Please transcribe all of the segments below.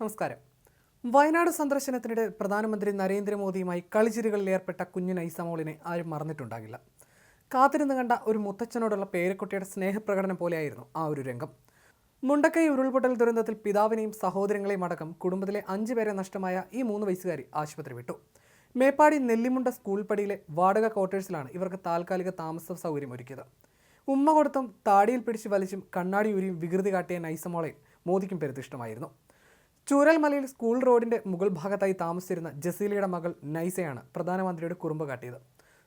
നമസ്കാരം. വയനാട് സന്ദർശനത്തിനിടെ പ്രധാനമന്ത്രി നരേന്ദ്രമോദിയുമായി കളിച്ചിരികളിൽ ഏർപ്പെട്ട കുഞ്ഞു നൈസമോളിനെ ആരും മറന്നിട്ടുണ്ടാകില്ല. കാത്തിരുന്ന് കണ്ട ഒരു മുത്തച്ഛനോടുള്ള പേരക്കുട്ടിയുടെ സ്നേഹപ്രകടനം പോലെയായിരുന്നു ആ ഒരു രംഗം. മുണ്ടക്കൈ ഉരുൾപൊട്ടൽ ദുരന്തത്തിൽ പിതാവിനെയും സഹോദരങ്ങളെയും അടക്കം കുടുംബത്തിലെ അഞ്ചു പേരെ നഷ്ടമായ ഈ മൂന്ന് വയസ്സുകാരി ആശുപത്രി വിട്ടു. മേപ്പാടി നെല്ലിമുണ്ട സ്കൂൾ പടിയിലെ വാടക ക്വാർട്ടേഴ്സിലാണ് ഇവർക്ക് താൽക്കാലിക താമസ സൗകര്യം ഒരുക്കിയത്. ഉമ്മ കൊടുത്തും താടിയിൽ പിടിച്ച് വലിച്ചും കണ്ണാടി ഊരിയും വികൃതി കാട്ടിയ നൈസമോളെ മോദിക്കും പെരുത്തിഷ്ടമായിരുന്നു. ചൂരൽമലയിൽ സ്കൂൾ റോഡിന്റെ മുകൾ ഭാഗത്തായി താമസിച്ചിരുന്ന ജസീലയുടെ മകൾ നൈസയാണ് പ്രധാനമന്ത്രിയുടെ കുറുമ്പ് കാട്ടിയത്.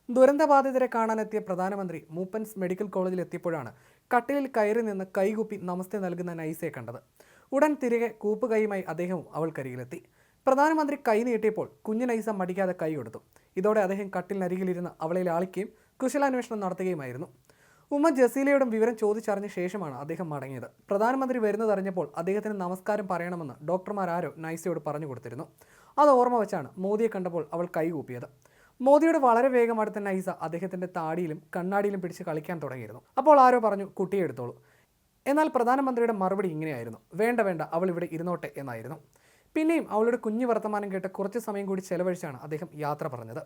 ദുരന്തബാധിതരെ കാണാനെത്തിയ പ്രധാനമന്ത്രി മൂപ്പൻസ് മെഡിക്കൽ കോളേജിൽ എത്തിയപ്പോഴാണ് കട്ടിലിൽ കയറി നിന്ന് കൈകുപ്പി നമസ്തേ നൽകുന്ന നൈസയെ കണ്ടത്. ഉടൻ തിരികെ കൂപ്പുകൈയുമായി അദ്ദേഹവും അവൾക്കരികിലെത്തി പ്രധാനമന്ത്രി കൈ നീട്ടിയപ്പോൾ കുഞ്ഞു നൈസ മടിക്കാതെ കൈ കൊടുത്തു. ഇതോടെ അദ്ദേഹം കട്ടിലിനരികിലിരുന്ന് അവളെ ലാളിക്കുകയും കുശലാന്വേഷണം നടത്തുകയുമായിരുന്നു. ഉമ്മ ജസീലയോടും വിവരം ചോദിച്ചറിഞ്ഞ ശേഷമാണ് അദ്ദേഹം മടങ്ങിയത്. പ്രധാനമന്ത്രി വരുന്നതറിഞ്ഞപ്പോൾ അദ്ദേഹത്തിന് നമസ്കാരം പറയണമെന്ന് ഡോക്ടർമാർ ആരോ നൈസയോട് പറഞ്ഞു കൊടുത്തിരുന്നു. അത് ഓർമ്മ വെച്ചാണ് മോദിയെ കണ്ടപ്പോൾ അവൾ കൈകൂപ്പിയത് മോദിയുടെ വളരെ വേഗം അടുത്ത നൈസ അദ്ദേഹത്തിന്റെ താടിയിലും കണ്ണാടിയിലും പിടിച്ച് കളിക്കാൻ തുടങ്ങിയിരുന്നു. അപ്പോൾ ആരോ പറഞ്ഞു കുട്ടിയെ എടുത്തോളൂ. എന്നാൽ പ്രധാനമന്ത്രിയുടെ മറുപടി ഇങ്ങനെയായിരുന്നു. വേണ്ട വേണ്ട അവൾ ഇവിടെ ഇരുന്നോട്ടെ എന്നായിരുന്നു. പിന്നെയും അവളുടെ കുഞ്ഞു വർത്തമാനം കേട്ട് കുറച്ച് സമയം കൂടി ചെലവഴിച്ചാണ് അദ്ദേഹം യാത്ര പറഞ്ഞത്.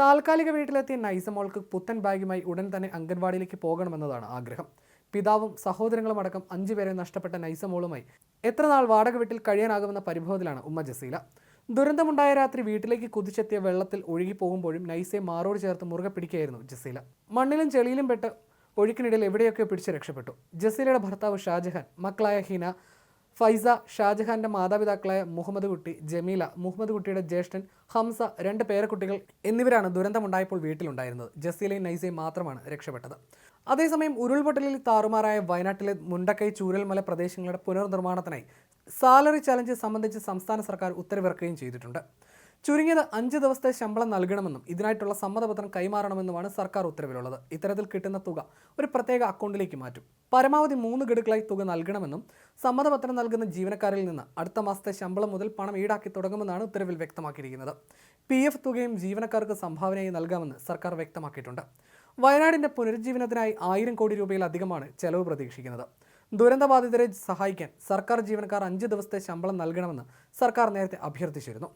താൽക്കാലിക വീട്ടിലെത്തിയ നൈസമോൾക്ക് പുത്തൻ ബാഗുമായി ഉടൻ തന്നെ അംഗൻവാടിയിലേക്ക് പോകണമെന്നതാണ് ആഗ്രഹം. പിതാവും സഹോദരങ്ങളും അടക്കം അഞ്ചു പേരെ നഷ്ടപ്പെട്ട നൈസമോളുമായി എത്ര നാൾ വാടക വീട്ടിൽ കഴിയാനാകുമെന്ന പരിഭവത്തിലാണ് ഉമ്മ ജസീല. ദുരന്തമുണ്ടായ രാത്രി വീട്ടിലേക്ക് കുതിച്ചെത്തിയ വെള്ളത്തിൽ ഒഴുകി പോകുമ്പോഴും നൈസയെ മാറോട് ചേർത്ത് മുറുകെ പിടിക്കുകയായിരുന്നു ജസീല. മണ്ണിലും ചെളിയിലും പെട്ട് ഒഴുക്കിനിടയിൽ എവിടെയൊക്കെ പിടിച്ച് രക്ഷപ്പെട്ടു. ജസീലയുടെ ഭർത്താവ് ഷാജഹാൻ മക്കളായ ഹിന ഫൈസ ഷാജഹാന്റെ മാതാപിതാക്കളായ മുഹമ്മദ് കുട്ടി ജമീല മുഹമ്മദ് കുട്ടിയുടെ ജ്യേഷ്ഠൻ ഹംസ രണ്ട് പേരക്കുട്ടികൾ എന്നിവരാണ് ദുരന്തമുണ്ടായപ്പോൾ വീട്ടിലുണ്ടായിരുന്നത്. ജസീലയും നൈസയും മാത്രമാണ് രക്ഷപ്പെട്ടത്. അതേസമയം ഉരുൾപൊട്ടലിൽ താറുമാറായ വയനാട്ടിലെ മുണ്ടക്കൈ ചൂരൽമല പ്രദേശങ്ങളുടെ പുനർനിർമ്മാണത്തിനായി സാലറി ചലഞ്ച് സംബന്ധിച്ച് സംസ്ഥാന സർക്കാർ ഉത്തരവിറക്കുകയും ചെയ്തിട്ടുണ്ട്. ചുരുങ്ങിയത് അഞ്ച് ദിവസത്തെ ശമ്പളം നൽകണമെന്നും ഇതിനായിട്ടുള്ള സമ്മതപത്രം കൈമാറണമെന്നുമാണ് സർക്കാർ ഉത്തരവിലുള്ളത്. ഇത്തരത്തിൽ കിട്ടുന്ന തുക ഒരു പ്രത്യേക അക്കൗണ്ടിലേക്ക് മാറ്റും. പരമാവധി മൂന്ന് ഗഡുക്കളായി തുക നൽകണമെന്നും സമ്മതപത്രം നൽകുന്ന ജീവനക്കാരിൽ നിന്ന് അടുത്ത മാസത്തെ ശമ്പളം മുതൽ പണം ഈടാക്കി തുടങ്ങുമെന്നാണ് ഉത്തരവിൽ വ്യക്തമാക്കിയിരിക്കുന്നത്. പി എഫ് തുകയും ജീവനക്കാർക്ക് സംഭാവനയായി നൽകാമെന്ന് സർക്കാർ വ്യക്തമാക്കിയിട്ടുണ്ട്. വയനാടിന്റെ പുനരുജ്ജീവനത്തിനായി ആയിരം കോടി രൂപയിലധികമാണ് ചെലവ് പ്രതീക്ഷിക്കുന്നത്. ദുരന്തബാധിതരെ സഹായിക്കാൻ സർക്കാർ ജീവനക്കാർ അഞ്ച് ദിവസത്തെ ശമ്പളം നൽകണമെന്ന് സർക്കാർ നേരത്തെ അഭ്യർത്ഥിച്ചിരുന്നു.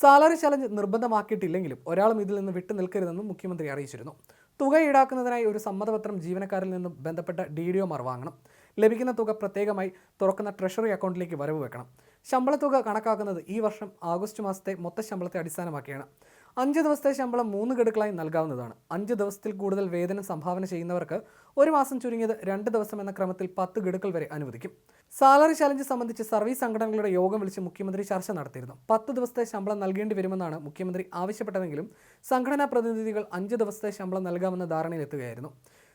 സാലറി ചലഞ്ച് നിർബന്ധമാക്കിയിട്ടില്ലെങ്കിലും ഒരാളും ഇതിൽ നിന്ന് വിട്ടു നിൽക്കരുതെന്നും മുഖ്യമന്ത്രി അറിയിച്ചിരുന്നു. തുക ഈടാക്കുന്നതിനായി ഒരു സമ്മതപത്രം ജീവനക്കാരിൽ നിന്നും ബന്ധപ്പെട്ട ഡി ഡി ഒമാർ വാങ്ങണം. ലഭിക്കുന്ന തുക പ്രത്യേകമായി തുറക്കുന്ന ട്രഷറി അക്കൗണ്ടിലേക്ക് വരവ് വെക്കണം. ശമ്പളത്തുക കണക്കാക്കുന്നത് ഈ വർഷം ആഗസ്റ്റ് മാസത്തെ മൊത്ത ശമ്പളത്തെ അടിസ്ഥാനമാക്കിയാണ്. അഞ്ച് ദിവസത്തെ ശമ്പളം മൂന്ന് ഗഡുക്കളായി നൽകാവുന്നതാണ്. അഞ്ച് ദിവസത്തിൽ കൂടുതൽ വേതനം സംഭാവന ചെയ്യുന്നവർക്ക് ഒരു മാസം ചുരുങ്ങിയത് രണ്ട് ദിവസം എന്ന ക്രമത്തിൽ പത്ത് ഗഡുക്കൾ വരെ അനുവദിക്കും. സാലറി ചലഞ്ച് സംബന്ധിച്ച് സർവീസ് സംഘടനകളുടെ യോഗം വിളിച്ച് മുഖ്യമന്ത്രി ചർച്ച നടത്തിയിരുന്നു. പത്ത് ദിവസത്തെ ശമ്പളം നൽകേണ്ടി വരുമെന്നാണ് മുഖ്യമന്ത്രി ആവശ്യപ്പെട്ടതെങ്കിലും സംഘടനാ പ്രതിനിധികൾ അഞ്ച് ദിവസത്തെ ശമ്പളം നൽകാമെന്ന ധാരണയിലെത്തുകയായിരുന്നു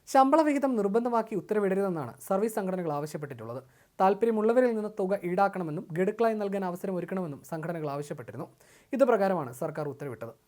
ശമ്പള വിഹിതം നിർബന്ധമാക്കി ഉത്തരവിടരുതെന്നാണ് സർവീസ് സംഘടനകൾ ആവശ്യപ്പെട്ടിട്ടുള്ളത്. താല്പര്യമുള്ളവരിൽ നിന്ന് തുക ഈടാക്കണമെന്നും ഗഡുക്കളായി നൽകാൻ അവസരം ഒരുക്കണമെന്നും സംഘടനകൾ ആവശ്യപ്പെട്ടിരുന്നു. ഇതുപ്രകാരമാണ് സർക്കാർ ഉത്തരവിട്ടത്.